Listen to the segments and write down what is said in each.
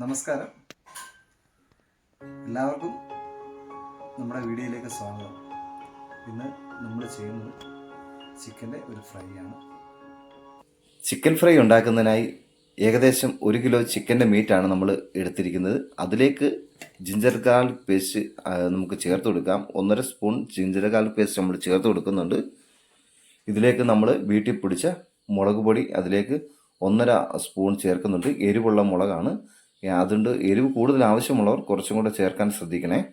നമസ്കാരം. എല്ലാവർക്കും നമ്മുടെ വീഡിയോയിലേക്ക് സ്വാഗതം. ഇന്ന് നമ്മൾ ചെയ്യുന്നത് ചിക്കന്റെ ഒരു ഫ്രൈ ആണ് ചിക്കൻ ഫ്രൈ ഉണ്ടാക്കുന്നതിനായി ഏകദേശം ഒരു കിലോ ചിക്കന്റെ മീറ്റാണ് നമ്മൾ എടുത്തിരിക്കുന്നത്. അതിലേക്ക് ജിഞ്ചർ ഗാർലിക് പേസ്റ്റ് നമുക്ക് ചേർത്ത് കൊടുക്കാം. ഒന്നര സ്പൂൺ ജിഞ്ചർ ഗാർലിക് പേസ്റ്റ് നമ്മൾ ചേർത്ത് കൊടുക്കുന്നുണ്ട്. ഇതിലേക്ക് നമ്മൾ വീട്ടിൽ പിടിച്ച മുളക് പൊടി അതിലേക്ക് ഒന്നര സ്പൂൺ ചേർക്കുന്നുണ്ട്. എരിവുള്ള മുളകാണ്. അതുകൊണ്ട് എരിവ് കൂടുതൽ ആവശ്യമുള്ളവർ കുറച്ചും കൂടെ ചേർക്കാൻ ശ്രദ്ധിക്കണേ.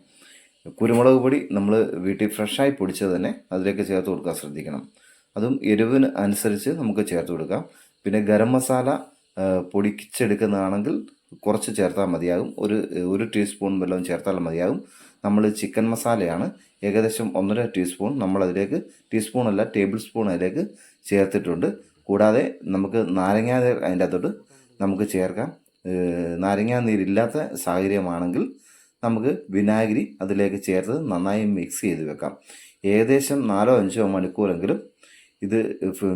കുരുമുളക് പൊടി നമ്മൾ വീട്ടിൽ ഫ്രഷായി പൊടിച്ചത് തന്നെ അതിലേക്ക് ചേർത്ത് കൊടുക്കാൻ ശ്രദ്ധിക്കണം. അതും എരിവിന് അനുസരിച്ച് നമുക്ക് ചേർത്ത് കൊടുക്കാം. പിന്നെ ഗരം മസാല പൊടിച്ചെടുക്കുന്നതാണെങ്കിൽ കുറച്ച് ചേർത്താൽ മതിയാകും. ഒരു ഒരു ടീസ്പൂൺ വെള്ളം ചേർത്താൽ മതിയാകും. നമ്മൾ ചിക്കൻ മസാലയാണ്. ഏകദേശം ഒന്നര ടീസ്പൂൺ നമ്മളതിലേക്ക് ടീസ്പൂൺ അല്ല ടേബിൾ സ്പൂൺ അതിലേക്ക് ചേർത്തിട്ടുണ്ട്. കൂടാതെ നമുക്ക് നാരങ്ങ അതിന്റെ അകത്തോട്ട് നമുക്ക് ചേർക്കാം. നാരങ്ങാ നീരില്ലാത്ത സാഹചര്യമാണെങ്കിൽ നമുക്ക് വിനാഗിരി അതിലേക്ക് ചേർത്ത് നന്നായി മിക്സ് ചെയ്ത് വെക്കാം. ഏകദേശം നാലോ അഞ്ചോ മണിക്കൂറെങ്കിലും ഇത്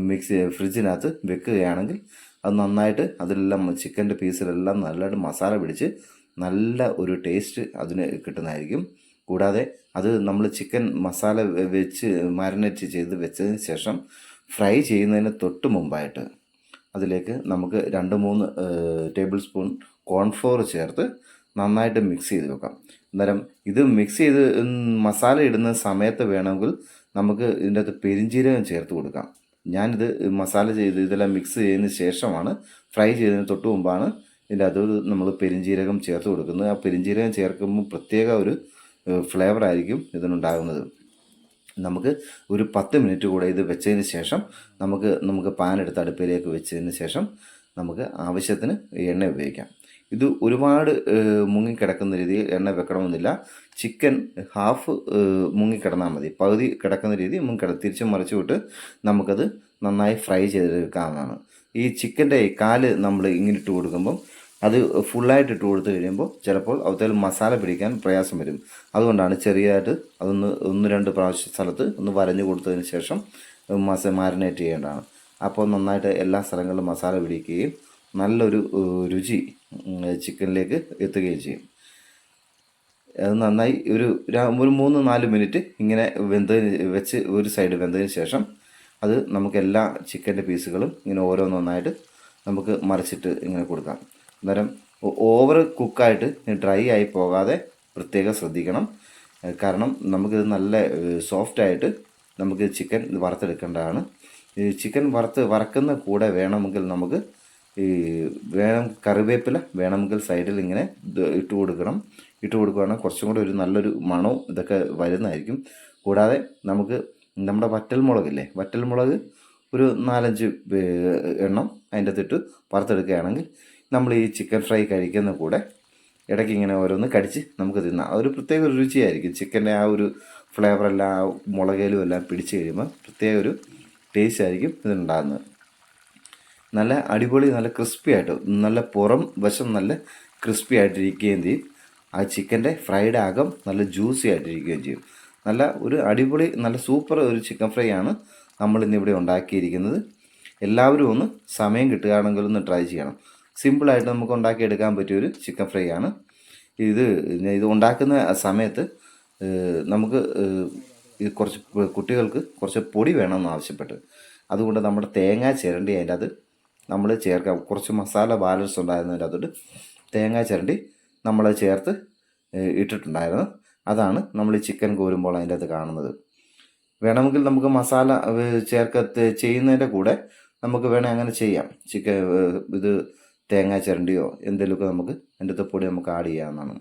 മിക്സ് ഫ്രിഡ്ജിനകത്ത് വെക്കുകയാണെങ്കിൽ അത് നന്നായിട്ട് അതിലെല്ലാം ചിക്കന്റെ പീസിലെല്ലാം നല്ലതായിട്ട് മസാല പിടിച്ച് നല്ല ഒരു ടേസ്റ്റ് അതിന് കിട്ടുന്നതായിരിക്കും. കൂടാതെ അത് നമ്മൾ ചിക്കൻ മസാല വെച്ച് മാരിനേറ്റ് ചെയ്ത് വെച്ചതിന് ശേഷം ഫ്രൈ ചെയ്യുന്നതിന് തൊട്ട് മുമ്പായിട്ട് അതിലേക്ക് നമുക്ക് രണ്ട് മൂന്ന് ടേബിൾ സ്പൂൺ കോൺഫ്ലോർ ചേർത്ത് നന്നായിട്ട് മിക്സ് ചെയ്ത് വെക്കാം. അന്നേരം ഇത് മിക്സ് ചെയ്ത് മസാല ഇടുന്ന സമയത്ത് വേണമെങ്കിൽ നമുക്ക് ഇതിന്റെ അകത്ത് പെരിഞ്ജീരകം ചേർത്ത് കൊടുക്കാം. ഞാനിത് മസാല ചെയ്ത് ഇതെല്ലാം മിക്സ് ചെയ്തതിന് ശേഷമാണ് ഫ്രൈ ചെയ്തതിന് തൊട്ട് മുമ്പാണ് ഇതിന്റെ അത് നമ്മൾ പെരിഞ്ജീരകം ചേർത്ത് കൊടുക്കുന്നത്. ആ പെരിഞ്ജീരകം ചേർക്കുമ്പോൾ പ്രത്യേക ഒരു ഫ്ലേവർ ആയിരിക്കും ഇതിനുണ്ടാകുന്നത്. നമുക്ക് ഒരു പത്ത് മിനിറ്റ് കൂടെ ഇത് വെച്ചതിന് ശേഷം നമുക്ക് നമുക്ക് പാൻ എടുത്ത് അടുപ്പിലേക്ക് വെച്ചതിന് ശേഷം നമുക്ക് ആവശ്യത്തിന് എണ്ണ ഉപയോഗിക്കാം. ഇത് ഒരുപാട് മുങ്ങിക്കിടക്കുന്ന രീതിയിൽ എണ്ണ വെക്കണമെന്നില്ല. ചിക്കൻ ഹാഫ് മുങ്ങിക്കിടന്നാൽ മതി. പകുതി കിടക്കുന്ന രീതി മുങ്ങിക്കിട തിരിച്ച് മറിച്ച് വിട്ട് നമുക്കത് നന്നായി ഫ്രൈ ചെയ്തെടുക്കാവുന്നതാണ്. ഈ ചിക്കന്റെ കാൽ നമ്മൾ ഇങ്ങനെ ഇട്ട് കൊടുക്കുമ്പം അത് ഫുള്ളായിട്ട് ഇട്ട് കൊടുത്തു കഴിയുമ്പോൾ ചിലപ്പോൾ അവത്തിൽ മസാല പിടിക്കാൻ പ്രയാസം വരും. അതുകൊണ്ടാണ് ചെറിയതായിട്ട് അതൊന്ന് ഒന്ന് രണ്ട് പ്രാവശ്യം സ്ഥലത്ത് ഒന്ന് വരഞ്ഞു കൊടുത്തതിന് ശേഷം മസ മാരിനേറ്റ് ചെയ്യേണ്ടതാണ്. അപ്പോൾ നന്നായിട്ട് എല്ലാ സ്ഥലങ്ങളിലും മസാല പിടിക്കുകയും നല്ലൊരു രുചി ചിക്കനിലേക്ക് എത്തുകയും ചെയ്യും. അത് നന്നായി ഒരു ഒരു മൂന്ന് നാല് മിനിറ്റ് ഇങ്ങനെ വെന്തതിന് വെച്ച് ഒരു സൈഡ് വെന്തതിന് ശേഷം അത് നമുക്ക് എല്ലാ ചിക്കന്റെ പീസുകളും ഇങ്ങനെ ഓരോന്നൊന്നായിട്ട് നമുക്ക് മറിച്ചിട്ട് ഇങ്ങനെ കൊടുക്കാം. അന്നേരം ഓവർ കുക്കായിട്ട് ഡ്രൈ ആയി പോകാതെ പ്രത്യേകം ശ്രദ്ധിക്കണം. കാരണം നമുക്കിത് നല്ല സോഫ്റ്റായിട്ട് നമുക്ക് ചിക്കൻ വറുത്തെടുക്കേണ്ടതാണ്. ഈ ചിക്കൻ വറുത്ത് വറക്കുന്ന കൂടെ വേണമെങ്കിൽ നമുക്ക് ഈ വേണം കറിവേപ്പില വേണമെങ്കിൽ സൈഡിൽ ഇങ്ങനെ ഇട്ട് കൊടുക്കണം. ഇട്ട് കൊടുക്കുകയാണെങ്കിൽ കുറച്ചും കൂടെ ഒരു നല്ലൊരു മണവും ഇതൊക്കെ വരുന്നതായിരിക്കും. കൂടാതെ നമുക്ക് നമ്മുടെ വറ്റൽ മുളകില്ലേ വറ്റൽ മുളക് ഒരു നാലഞ്ച് എണ്ണം അതിന്റെ അകത്തിട്ട് വറുത്തെടുക്കുകയാണെങ്കിൽ നമ്മൾ ഈ ചിക്കൻ ഫ്രൈ കഴിക്കുന്ന കൂടെ ഇടയ്ക്ക് ഇങ്ങനെ ഓരോന്ന് കടിച്ച് നമുക്ക് തിന്നാം. ഒരു പ്രത്യേക ഒരു രുചിയായിരിക്കും. ചിക്കന്റെ ആ ഒരു ഫ്ലേവറെല്ലാം ആ മുളകേലും എല്ലാം പിടിച്ച് കഴിയുമ്പോൾ പ്രത്യേക ഒരു ടേസ്റ്റ് ആയിരിക്കും ഇതിനുണ്ടാകുന്നത്. നല്ല അടിപൊളി നല്ല ക്രിസ്പി ആയിട്ട് നല്ല പുറം വശം നല്ല ക്രിസ്പി ആയിട്ടിരിക്കുകയും ചെയ്യും. ആ ചിക്കന്റെ ഫ്രൈഡ് ആകം നല്ല ജ്യൂസി ആയിട്ടിരിക്കുകയും ചെയ്യും. നല്ല ഒരു അടിപൊളി നല്ല സൂപ്പർ ഒരു ചിക്കൻ ഫ്രൈ ആണ് നമ്മൾ ഇന്നിവിടെ ഉണ്ടാക്കിയിരിക്കുന്നത്. എല്ലാവരും ഒന്ന് സമയം കിട്ടുകയാണെങ്കിൽ ഒന്ന് ട്രൈ ചെയ്യണം. സിമ്പിളായിട്ട് നമുക്ക് ഉണ്ടാക്കിയെടുക്കാൻ പറ്റിയൊരു ചിക്കൻ ഫ്രൈ ആണ്. ഇത് ഇത് ഉണ്ടാക്കുന്ന സമയത്ത് നമുക്ക് ഇത് കുറച്ച് കുട്ടികൾക്ക് കുറച്ച് പൊടി വേണമെന്ന് ആവശ്യപ്പെട്ട്. അതുകൊണ്ട് നമ്മുടെ തേങ്ങ ചിരണ്ടി അതിന്റെ അത് നമ്മൾ ചേർക്കാം. കുറച്ച് മസാല ബാലൻസ് ഉണ്ടായിരുന്നതിന്റെ അതുകൊണ്ട് തേങ്ങ ചിരണ്ടി നമ്മൾ ചേർത്ത് ഇട്ടിട്ടുണ്ടായിരുന്നു. അതാണ് നമ്മൾ ചിക്കൻ കോരുമ്പോൾ അതിന്റെ അത് കാണുന്നത്. വേണമെങ്കിൽ നമുക്ക് മസാല ചേർക്ക ചെയ്യുന്നതിന്റെ കൂടെ നമുക്ക് വേണേൽ അങ്ങനെ ചെയ്യാം. ചിക്കൻ ഇത് തേങ്ങ ചിരണ്ടിയോ എന്തെങ്കിലുമൊക്കെ നമുക്ക് അതിന്റെ അകത്ത് പൊടി നമുക്ക് ആഡ് ചെയ്യാവുന്നതാണ്.